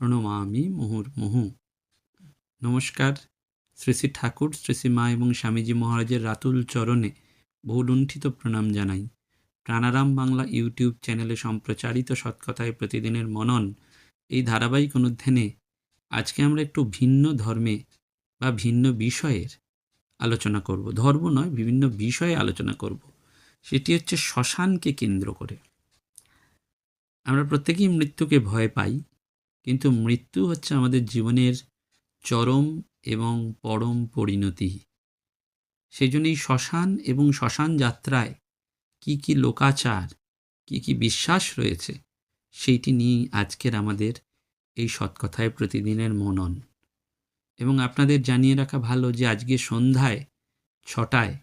প্রণমামি মুহুর্মুহু নমস্কার। শ্রী শ্রী ঠাকুর, শ্রী শ্রী মা এবং স্বামীজি মহারাজের রাতুল চরণে বহুলুণ্ঠিত প্রণাম জানাই। প্রাণারাম বাংলা ইউটিউব চ্যানেলে সম্প্রচারিত সৎকথায় প্রতিদিনের মনন এই ধারাবাহিক অনুধ্যানে আজকে আমরা একটু ভিন্ন ধর্মে বা ভিন্ন বিষয়ের আলোচনা করব। ধর্ম নয়, বিভিন্ন বিষয়ে আলোচনা করব। সেটি হচ্ছে শ্মশানকে কেন্দ্র করে। আমরা প্রত্যেকেই মৃত্যুকে ভয় পাই কিন্তু মৃত্যু হচ্ছে আমাদের জীবনের চরম এবং পরম পরিণতি। সেই জন্য এই শ্মশান এবং শ্মশান যাত্রায় কি কি লোকাচার, কি কি বিশ্বাস রয়েছে, সেইটি নিয়েই আজকের আমাদের এই সৎকথায় প্রতিদিনের মনন। এবং আপনাদের জানিয়ে রাখা ভালো যে আজকে সন্ধ্যায় ছটায়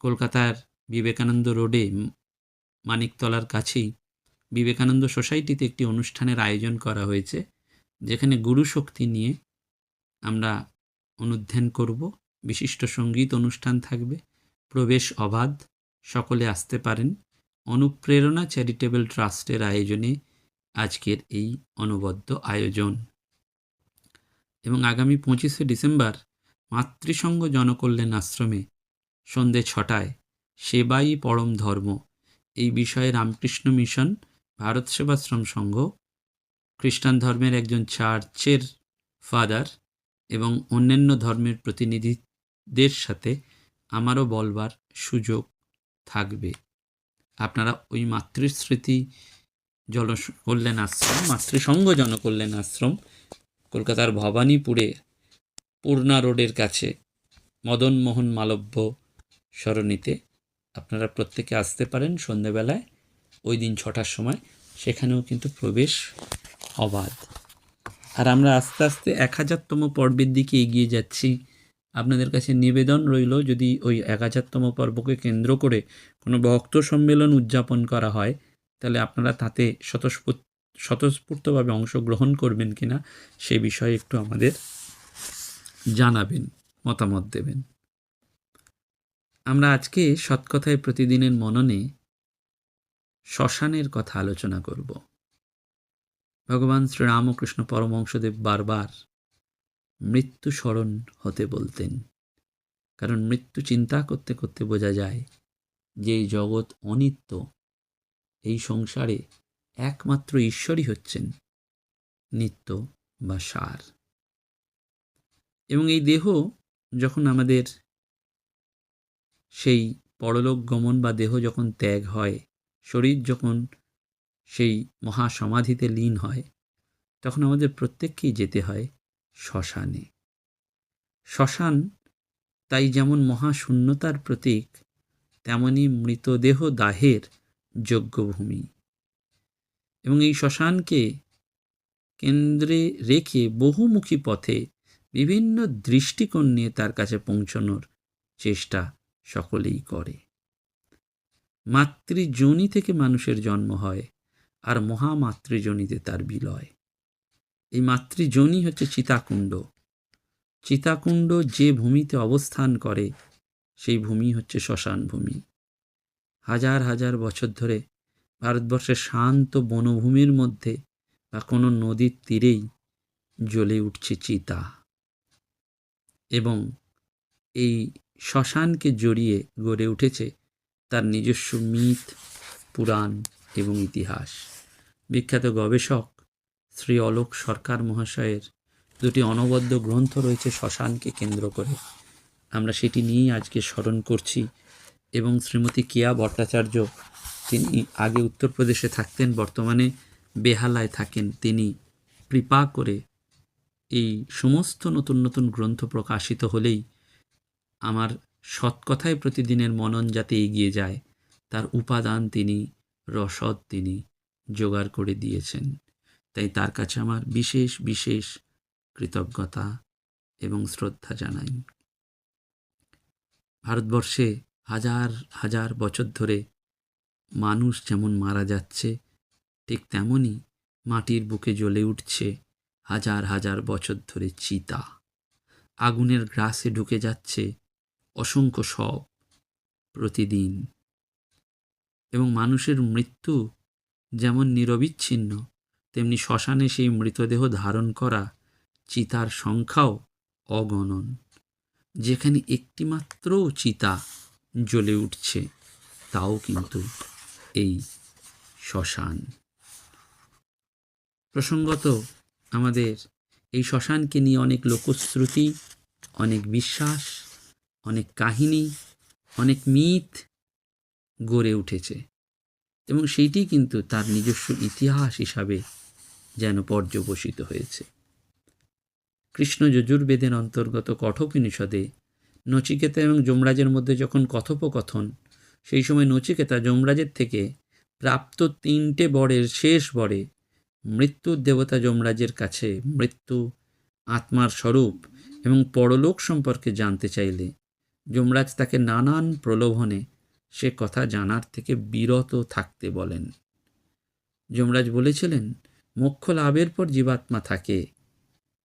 কলকাতার বিবেকানন্দ রোডে মানিকতলার কাছেই বিবেকানন্দ সোসাইটিতে একটি অনুষ্ঠানের আয়োজন করা হয়েছে, যেখানে গুরু শক্তি নিয়ে আমরা অনুধ্যান করব। বিশিষ্ট সংগীত অনুষ্ঠান থাকবে, প্রবেশ অবাধ, সকলে আসতে পারেন। অনুপ্রেরণা চ্যারিটেবল ট্রাস্টের আয়োজনে আজকের এই অনবদ্য আয়োজন। এবং আগামী পঁচিশে ডিসেম্বর মাতৃসংঘ জনকল্যাণ আশ্রমে সন্ধে ছটায় সেবাই পরম ধর্ম। এই বিষয়ে রামকৃষ্ণ মিশন ভারত সেবাশ্রম সংঘ, খ্রিস্টান ধর্মের একজন চার্চের ফাদার এবং অন্যান্য ধর্মের প্রতিনিধিদের সাথে আমারও বলবার সুযোগ থাকবে। আপনারা ওই মাতৃস্মৃতি জল কল্যাণ আশ্রম, মাতৃসংঘ জনকল্যাণ আশ্রম কলকাতার ভবানীপুরে পূর্ণা রোডের কাছে মদনমোহন মালব্য সরণিতে আপনারা প্রত্যেকে আসতে পারেন সন্ধেবেলায়। ওই দিন ছটার সময়, সেখানেও কিন্তু প্রবেশ অবাধ। আর আমরা আস্তে আস্তে এক হাজারতম পর্বের দিকে এগিয়ে যাচ্ছি। আপনাদের কাছে নিবেদন রইল, যদি ওই এক হাজারতম পর্বকে কেন্দ্র করে কোনো ভক্ত সম্মেলন উদযাপন করা হয়, তাহলে আপনারা তাতে স্বতঃস্ফূর্ত স্বতঃস্ফূর্তভাবে অংশগ্রহণ করবেন কিনা সে বিষয়ে একটু আমাদের জানাবেন, মতামত দেবেন। আমরা আজকে সৎকথায় প্রতিদিনের মননে শ্মশানের কথা আলোচনা করব। ভগবান শ্রীরামকৃষ্ণ পরমহংসদেব বারবার মৃত্যু স্মরণ হতে বলতেন, কারণ মৃত্যু চিন্তা করতে করতে বোঝা যায় যে এই জগৎ অনিত্য, এই সংসারে একমাত্র ঈশ্বরই হচ্ছেন, নিত্য বা সার। এবং এই দেহ যখন আমাদের সেই পরলোক গমন বা দেহ যখন ত্যাগ হয় শরীর যখন সেই মহাসমাধিতে লীন হয়, তখন আমাদের প্রত্যেককেই যেতে হয় শ্মশানে। শ্মশান তাই যেমন মহাশূন্যতার প্রতীক, তেমনি মৃতদেহ দাহের যজ্ঞভূমি। এবং এই শ্মশানকে কেন্দ্রে রেখে বহুমুখী পথে বিভিন্ন দৃষ্টিকোণ নিয়ে তার কাছে পৌঁছানোর চেষ্টা সকলেই করে। মাতৃজনী থেকে মানুষের জন্ম হয় আর মহামাতৃজনীতে তার বিলয়। এই মাতৃজনী হচ্ছে চিতাকুণ্ড। চিতাকুণ্ড যে ভূমিতে অবস্থান করে, সেই ভূমি হচ্ছে শ্মশান ভূমি। হাজার হাজার বছর ধরে ভারতবর্ষের শান্ত বনভূমির মধ্যে বা কোনো নদীর তীরেই জ্বলে উঠছে চিতা। এবং এই শ্মশানকে জড়িয়ে গড়ে উঠেছে তার নিজস্ব মিথ, পুরাণ এবং ইতিহাস। বিখ্যাত গবেষক শ্রী অলোক সরকার মহাশয়ের দুটি অনবদ্য গ্রন্থ রয়েছে শ্মশানকে কেন্দ্র করে। আমরা সেটি নিয়েই আজকে স্মরণ করছি এবং শ্রীমতী কিয়া ভট্টাচার্য তিনি আগে উত্তরপ্রদেশে থাকতেন, বর্তমানে বেহালায় থাকেন। তিনি কৃপা করে এই সমস্ত নতুন নতুন গ্রন্থ প্রকাশিত হলেই আমার সৎকথায় প্রতিদিনের মনন যাতে এগিয়ে যায়, তার উপাদান তিনি, রসদ তিনি জোগাড় করে দিয়েছেন। তাই তার কাছে আমার বিশেষ বিশেষ কৃতজ্ঞতা এবং শ্রদ্ধা জানাই। ভারতবর্ষে হাজার হাজার বছর ধরে মানুষ যেমন মারা যাচ্ছে, ঠিক তেমনই মাটির বুকে জ্বলে উঠছে হাজার হাজার বছর ধরে চিতা। আগুনের গ্রাসে ঢুকে যাচ্ছে অসংখ্য সব প্রতিদিন। এবং মানুষের মৃত্যু যেমন নিরবিচ্ছিন্ন, তেমনি শ্মশানে সেই মৃতদেহ ধারণ করা চিতার সংখ্যাও অগণন। যেখানে একটিমাত্র চিতা জ্বলে উঠছে, তাও কিন্তু এই শ্মশান। প্রসঙ্গত, আমাদের এই শ্মশানকে নিয়ে অনেক লোকশ্রুতি, অনেক বিশ্বাস অনেক কাহিনী, অনেক মিথ গড়ে উঠেছে। এবং সেইটি কিন্তু তার নিজস্ব ইতিহাস হিসাবে যেন পর্যবসিত হয়েছে। কৃষ্ণ যজুর্বেদের অন্তর্গত কঠোপনিষদে নচিকেতা এবং যমরাজের মধ্যে যখন কথোপকথন, সেই সময় নচিকেতা যমরাজের থেকে প্রাপ্ত তিনটে বরের শেষ বরে মৃত্যুর দেবতা যমরাজের কাছে মৃত্যু আত্মার স্বরূপ এবং পরলোক সম্পর্কে জানতে চাইলে যমরাজ তাকে নানান প্রলোভনে সে কথা জানার থেকে বিরত থাকতে বলেন। যমরাজ বলেছিলেন, মোক্ষ লাভের পর জীবাত্মা থাকে।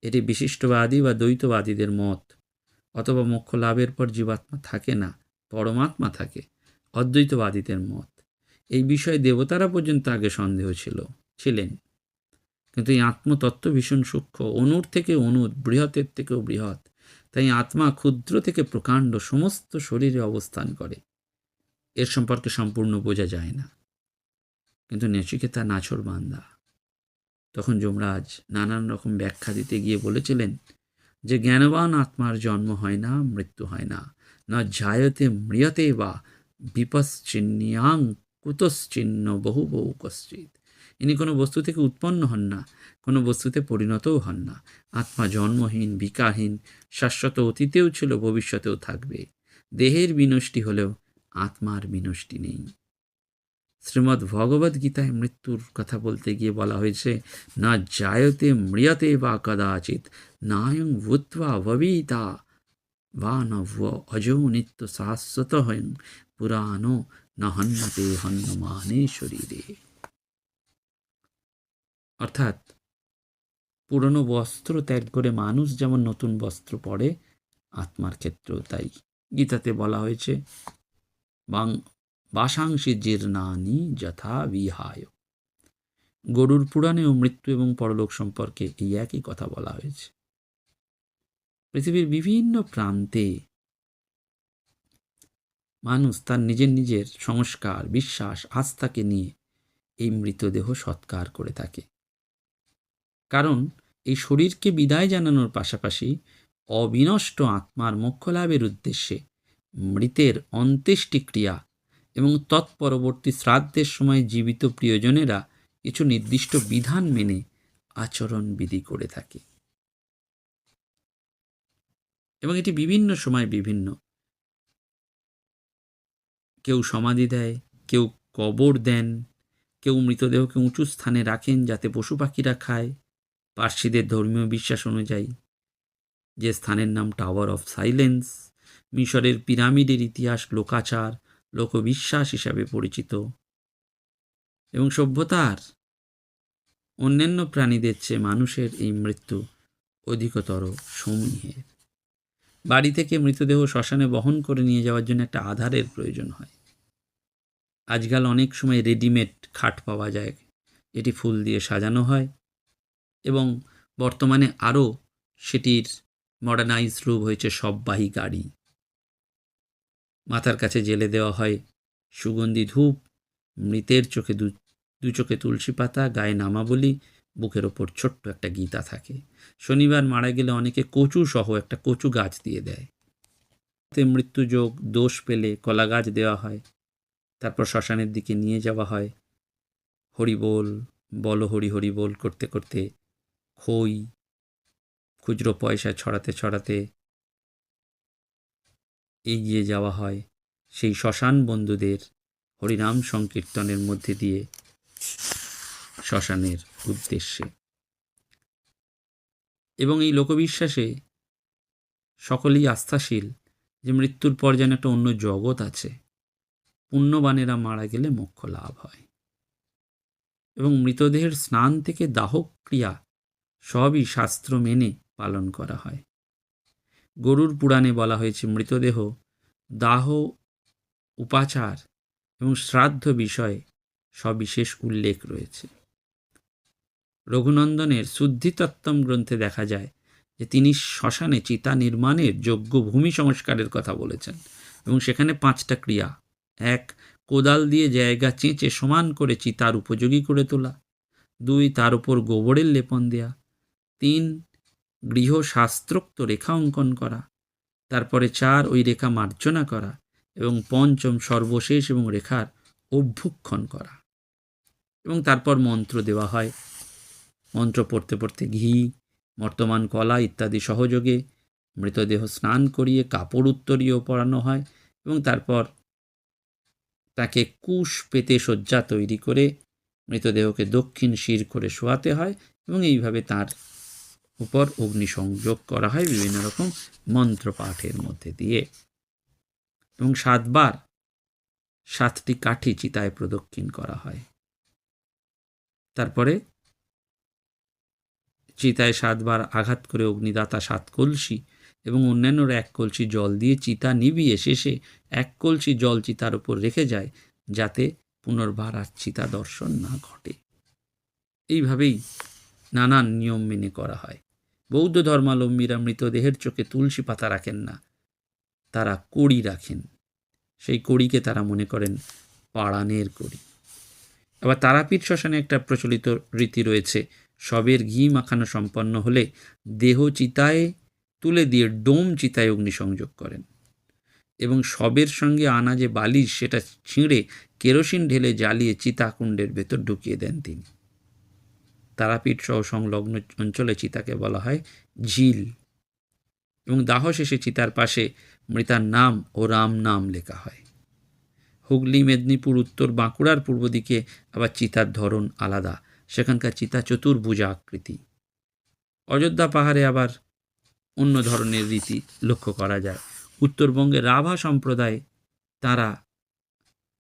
এটি বিশিষ্টবাদী বা দ্বৈতবাদীদের মত। অথবা মোক্ষ লাভের পর জীবাত্মা থাকে না, পরমাত্মা থাকে, অদ্বৈতবাদীদের মত। এই বিষয়ে দেবতারা পর্যন্ত আগে সন্দেহ ছিল, ছিলেন। কিন্তু এই আত্মতত্ত্ব ভীষণ সূক্ষ্ম, অনুর থেকে অনুর, বৃহতের থেকেও বৃহৎ। তাই আত্মা ক্ষুদ্র থেকে প্রকাণ্ড সমস্ত শরীরে অবস্থান করে। এর সম্পর্কে সম্পূর্ণ বোঝা যায় না। কিন্তু নেচিকেতা নাছর বান্দা। তখন যমরাজ নানান রকম ব্যাখ্যা দিতে গিয়ে বলেছিলেন যে, জ্ঞানবান আত্মার জন্ম হয় না, মৃত্যু হয় না। না জায়তে ম্রিয়তে বা বিপশ্চিন্নিয়াং কুতশ্চিহ্ন বহু বহু কশ্চিত ইনি কোনো বস্তু থেকে উৎপন্ন হন না, কোনো বস্তুতে পরিণতও হন না। আত্মা জন্মহীন বিকারহীন শাশ্বত অতীতেও ছিল, ভবিষ্যতেও থাকবে। দেহের বিনষ্টি হলেও আত্মার বিনষ্টি নেই। শ্রীমদ্ ভগবদ গীতায় মৃত্যুর কথা বলতে গিয়ে বলা হয়েছে, না জায়তে ম্রিয়তে বা কদাচিৎ নায়ং ভূত্বা ভবিতা, বা ন অজো নিত্য শাশ্বত হয়ং, পুরাণো ন হন্যতে হন্যমানে শরীরে। অর্থাৎ পুরনো বস্ত্র ত্যাগ করে মানুষ যেমন নতুন বস্ত্র পরে, আত্মার ক্ষেত্রেও তাই। গীতাতে বলা হয়েছে, বাং বাসাংশী জীর্ণানি যথা বিহায়। গরুর পুরাণেও মৃত্যু এবং পরলোক সম্পর্কে এই একই কথা বলা হয়েছে। পৃথিবীর বিভিন্ন প্রান্তে মানুষ তার নিজের নিজের সংস্কার, বিশ্বাস, আস্থাকে নিয়ে এই মৃতদেহ সৎকার করে থাকে। কারণ এই শরীরকে বিদায় জানানোর পাশাপাশি অবিনষ্ট আত্মার মোক্ষ লাভের উদ্দেশ্যে মৃতের অন্ত্যেষ্টিক্রিয়া এবং তৎপরবর্তী শ্রাদ্ধের সময় জীবিত প্রিয়জনেরা কিছু নির্দিষ্ট বিধান মেনে আচরণ বিধি করে থাকে। এবং এটি বিভিন্ন সময় বিভিন্ন। কেউ সমাধি দেয়, কেউ কবর দেন, কেউ মৃতদেহকে উঁচু স্থানে রাখেন যাতে পশু পাখিরা খায়। পার্সিদের ধর্মীয় বিশ্বাস অনুযায়ী, যে স্থানের নাম টাওয়ার অফ সাইলেন্স মিশরের পিরামিডের ইতিহাস লোকাচার, লোকবিশ্বাস হিসাবে পরিচিত। এবং সভ্যতার অন্যান্য প্রাণীদের চেয়ে মানুষের এই মৃত্যু অধিকতর সমীহের বাড়ি থেকে মৃতদেহ শ্মশানে বহন করে নিয়ে যাওয়ার জন্য একটা আধারের প্রয়োজন হয়। আজকাল অনেক সময় রেডিমেড খাট পাওয়া যায়। এটি ফুল দিয়ে সাজানো হয়। এবং বর্তমানে আরও সেটির মডার্নাইজ রূপ হয়েছে সববাহী গাড়ি। মাথার কাছে জেলে দেওয়া হয় সুগন্ধি ধূপ, মৃতের চোখে দু দু চোখে তুলসী পাতা, গায়ে নামাবলি, বুকের ওপর ছোট্ট একটা গীতা থাকে। শনিবার মারা গেলে অনেকে কচু সহ একটা কচু গাছ দিয়ে দেয়। তে মৃত্যুযোগ দোষ পেলে কলা গাছ দেওয়া হয়। তারপর শ্মশানের দিকে নিয়ে যাওয়া হয়। হরিবোল, বল হরি হরি বল করতে করতে খই খুচরো পয়সা ছড়াতে ছড়াতে এগিয়ে যাওয়া হয় সেই শ্মশান বন্ধুদের হরিনাম সংকীর্তনের মধ্যে দিয়ে শ্মশানের উদ্দেশ্যে। এবং এই লোকবিশ্বাসে সকলেই আস্থাশীল যে মৃত্যুর পর যেন একটা অন্য জগৎ আছে। পুণ্যবানেরা মারা গেলে মোক্ষ লাভ হয়। এবং মৃতদেহের স্নান থেকে দাহ ক্রিয়া সবই শাস্ত্র মেনে পালন করা হয়। গরুর পুরাণে বলা হয়েছে, মৃতদেহ দাহ, উপাচার এবং শ্রাদ্ধ বিষয়ে সবিশেষ উল্লেখ রয়েছে। রঘুনন্দনের শুদ্ধিতত্ত্বম গ্রন্থে দেখা যায় যে, তিনি শ্মশানে চিতা নির্মাণের যোগ্য ভূমি সংস্কারের কথা বলেছেন এবং সেখানে পাঁচটা ক্রিয়া। এক, কোদাল দিয়ে জায়গা চেঁচে সমান করে চিতার উপযোগী করে তোলা। দুই, তার উপর গোবরের লেপন দেয়া। তিন গৃহশাস্ত্রোক্ত রেখা অঙ্কন করা, তারপরে চার ওই রেখা মার্জনা করা এবং পঞ্চম সর্বশেষ এবং রেখার অভ্যুক্ষণ করা। এবং তারপর মন্ত্র দেওয়া হয়। মন্ত্র পড়তে পড়তে ঘি, বর্তমান কলা ইত্যাদি সহযোগে মৃতদেহ স্নান করিয়ে কাপড় উত্তরীয় পরানো হয় এবং তারপর তাকে কুশ পেতে শয্যা তৈরি করে মৃতদেহকে দক্ষিণ শির করে শোয়াতে হয় এবং এইভাবে তার উপর অগ্নিসংযোগ করা হয় বিভিন্ন রকম মন্ত্র পাঠের মধ্যে দিয়ে। এবং সাতবার সাতটি কাঠি চিতায় প্রদক্ষিণ করা হয়। তারপরে চিতায় সাতবার আঘাত করে অগ্নিদাতা সাত কলসি এবং অন্যান্যরা এক কলসি জল দিয়ে চিতা নিবিয়ে শেষে এক কলসি জল চিতার উপর রেখে যায় যাতে পুনর্বার আর চিতা দর্শন না ঘটে। এইভাবেই নানান নিয়ম মেনে করা হয়। বৌদ্ধ ধর্মাবলম্বীরা মৃতদেহের চোখে তুলসী পাতা রাখেন না। তারা কড়ি রাখেন। সেই কড়িকে তারা মনে করেন পাড়ানের কড়ি। আবার তারাপীঠ শ্মশানে একটা প্রচলিত রীতি রয়েছে। সবের ঘি মাখানো সম্পন্ন হলে দেহ চিতায় তুলে দিয়ে ডোম চিতায় অগ্নিসংযোগ করেন। এবং সবের সঙ্গে আনা যে বালিশ, সেটা ছিঁড়ে কেরোসিন ঢেলে জ্বালিয়ে চিতাকুণ্ডের ভেতর ঢুকিয়ে দেন তিনি। তারাপীঠ সহ সংলগ্ন অঞ্চলে চিতাকে বলা হয় ঝিল। এবং দাহ শেষে চিতার পাশে মৃতার নাম ও রাম নাম লেখা হয়। হুগলি, মেদিনীপুর, উত্তর, বাঁকুড়ার পূর্ব দিকে আবার চিতার ধরন আলাদা। সেখানকার চিতা চতুর্ভুজা আকৃতি। অযোধ্যা পাহাড়ে আবার অন্য ধরনের রীতি লক্ষ্য করা যায়। উত্তরবঙ্গে রাভা সম্প্রদায় তারা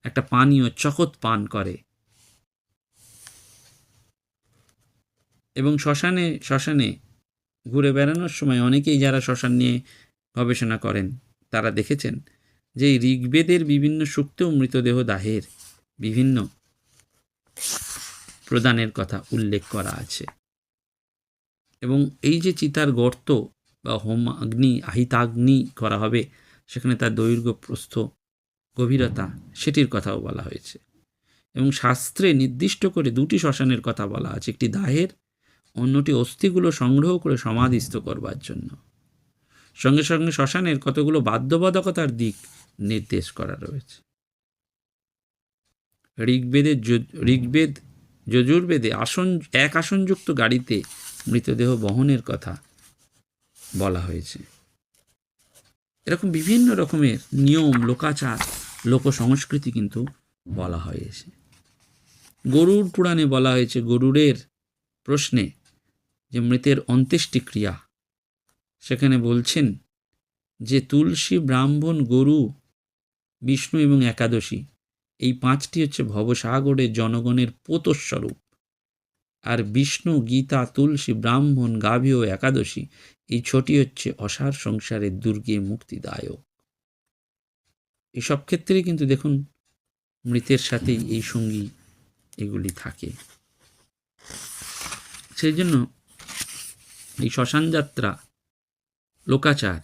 একটা পানীয় চকত পান করে। এবং শ্মশানে শ্মশানে ঘুরে বেড়ানোর সময় অনেকেই যারা শ্মশান নিয়ে গবেষণা করেন, তারা দেখেছেন যে ঋগ্বেদের বিভিন্ন সূক্তেও মৃতদেহ দাহের বিভিন্ন প্রদানের কথা উল্লেখ করা আছে। এবং এই যে চিতার গর্ত বা হোম অগ্নি আহিতাগ্নি করা হবে, সেখানে তার দৈর্ঘ্য, প্রস্থ, গভীরতা, সেটির কথাও বলা হয়েছে। এবং শাস্ত্রে নির্দিষ্ট করে দুটি শ্মশানের কথা বলা আছে, একটি দাহের অন্যটি অস্থিগুলো সংগ্রহ করে সমাধিস্থ করবার জন্য। সঙ্গে সঙ্গে শ্মশানের কতগুলো বাধ্যবাধকতার দিক নির্দেশ করা রয়েছে। ঋগ্বেদের ঋগ্বেদ, যজুর্বেদে আসন, এক আসনযুক্ত গাড়িতে মৃতদেহ বহনের কথা বলা হয়েছে। এরকম বিভিন্ন রকমের নিয়ম, লোকাচার লোক সংস্কৃতি কিন্তু বলা হয়েছে। গরুর পুরাণে বলা হয়েছে, গরুরের প্রশ্নে যে মৃতের অন্ত্যেষ্টিক্রিয়া। সেখানে বলছেন যে তুলসী ব্রাহ্মণ, গরু, বিষ্ণু এবং একাদশী, এই পাঁচটি হচ্ছে ভবসাগরের জনগণের পোতস্বরূপ। আর বিষ্ণু, গীতা, তুলসী ব্রাহ্মণ, গাভী ও একাদশী, এই ছটি হচ্ছে অসার সংসারের দুর্গে মুক্তিদায়ক। এসব ক্ষেত্রে কিন্তু দেখুন, মৃতের সাথেই এই সঙ্গী এগুলি থাকে। সেই জন্য এই শ্মশান যাত্রা, লোকাচার,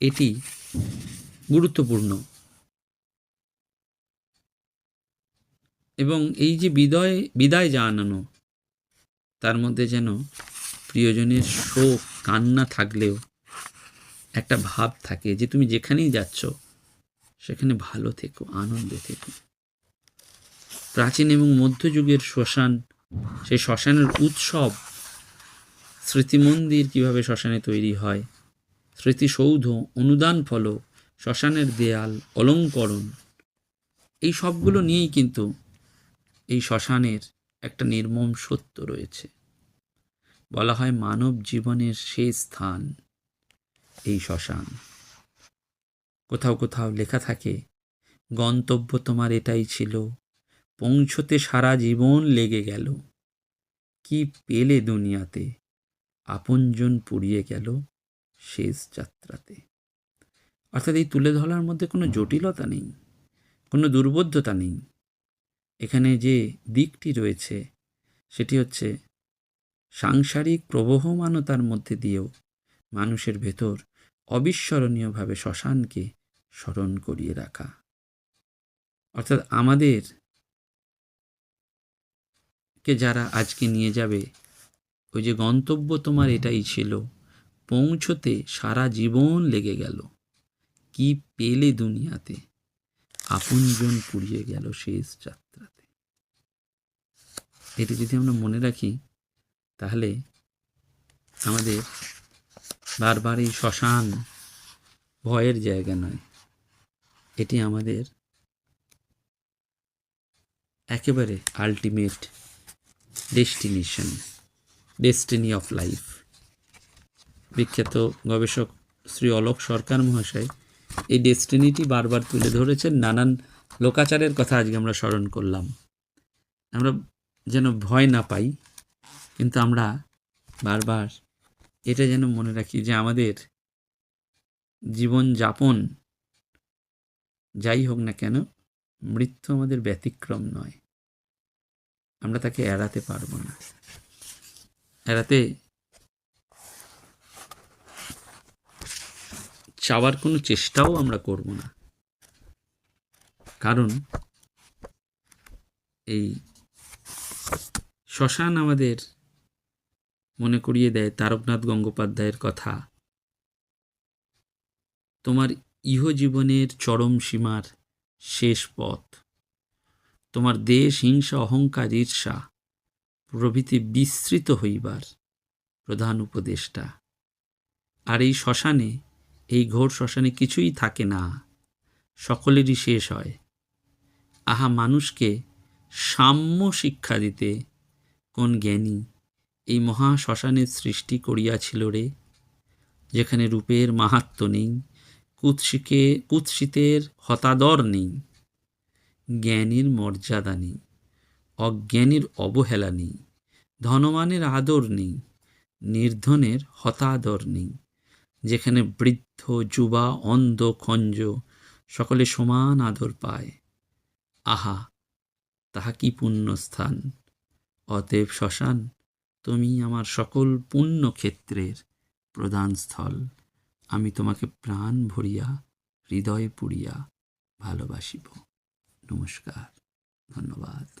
এটি গুরুত্বপূর্ণ। এবং এই যে বিদয়, বিদায় জানানো, তার মধ্যে যেন প্রিয়জনের শোক, কান্না থাকলেও একটা ভাব থাকে যে তুমি যেখানেই যাচ্ছ, সেখানে ভালো থেকো, আনন্দে থেকো। প্রাচীন এবং মধ্যযুগের শ্মশান, সেই শ্মশানের উৎসব স্মৃতিমন্দির কীভাবে শ্মশানে তৈরি হয়? স্মৃতিসৌধ, অনুদান ফলক শ্মশানের দেয়াল, অলঙ্করণ, এই সবগুলো নিয়েই কিন্তু এই শ্মশানের একটা নির্মম সত্য রয়েছে। বলা হয় মানব জীবনের শেষ স্থান এই শ্মশান। কোথাও কোথাও লেখা থাকে, গন্তব্য তোমার এটাই ছিল, পৌঁছতে সারা জীবন লেগে গেল। কি পেলে দুনিয়াতে? আপনজন পুড়িয়ে গেল শেষ যাত্রাতে। অর্থাৎ এই তুলে ধরার মধ্যে কোনো জটিলতা নেই, কোনো দুর্বোধ্যতা নেই। এখানে যে দিকটি রয়েছে, সেটি হচ্ছে সাংসারিক প্রবহমানতার মধ্যে দিয়েও মানুষের ভেতর অবিস্মরণীয়ভাবে শ্মশানকে স্মরণ করিয়ে রাখা। অর্থাৎ আমাদের কে যারা আজকে নিয়ে যাবে ওই যে গন্তব্য তোমার এটাই ছিল। পৌঁছতে সারা জীবন লেগে গেল। কি পেলে দুনিয়াতে? আপনজন পুড়িয়ে গেল শেষ যাত্রাতে। এটি যদি আমরা মনে রাখি তাহলে আমাদের বারবার এই শ্মশান ভয়ের জায়গা নয়। এটি আমাদের একেবারে ultimate destination destiny of life বিখ্যাত গবেষক শ্রী অলোক সরকার মহাশয় এই ডেস্টিনিটি বারবার তুলে ধরেছেন। নানান লোকাচারের কথা আজকে আমরা স্মরণ করলাম। আমরা যেন ভয় না পাই, কিন্তু আমরা বারবার এটা যেন মনে রাখি যে আমাদের জীবন যাপন যাই হোক না কেন, মৃত্যু আমাদের ব্যতিক্রম নয়। আমরা তাকে এড়াতে পারব না। এড়াতে চাওয়ার কোনো চেষ্টাও আমরা করব না। কারণ এই শ্মশান আমাদের মনে করিয়ে দেয় তারকনাথ গঙ্গোপাধ্যায়ের কথা, তোমার ইহজীবনের চরম সীমার শেষ পথ, তোমার দেশ হিংসা, অহংকার, ঈর্ষা প্রভৃতি বিস্তৃত হইবার প্রধান উপদেষ্টা। আর এই শ্মশানে, এই ঘোর শ্মশানে কিছুই থাকে না। সকলেরই শেষ হয়। আহা, মানুষকে সাম্য শিক্ষা দিতে কোন জ্ঞানী এই মহা শ্মশানের সৃষ্টি করিয়াছিল রে, যেখানে রূপের মাহাত্ম নেই, কুৎসিকে, কুৎসিতের হতাদর নেই, জ্ঞানীর মর্যাদা নেই। অজ্ঞানীর অবহেলা নেই, ধনবানের আদর নেই, নির্ধনের হতাদর নেই। যেখানে বৃদ্ধ, যুবা, অন্ধ, খঞ্জ সকলে সমান আদর পায়। আহা, তাহা কি পুণ্যস্থান? অতএব শ্মশান, তুমি আমার সকল পুণ্য ক্ষেত্রের প্রধান স্থল। আমি তোমাকে প্রাণ ভরিয়া, হৃদয় পুড়িয়া ভালোবাসিব। নমস্কার, ধন্যবাদ।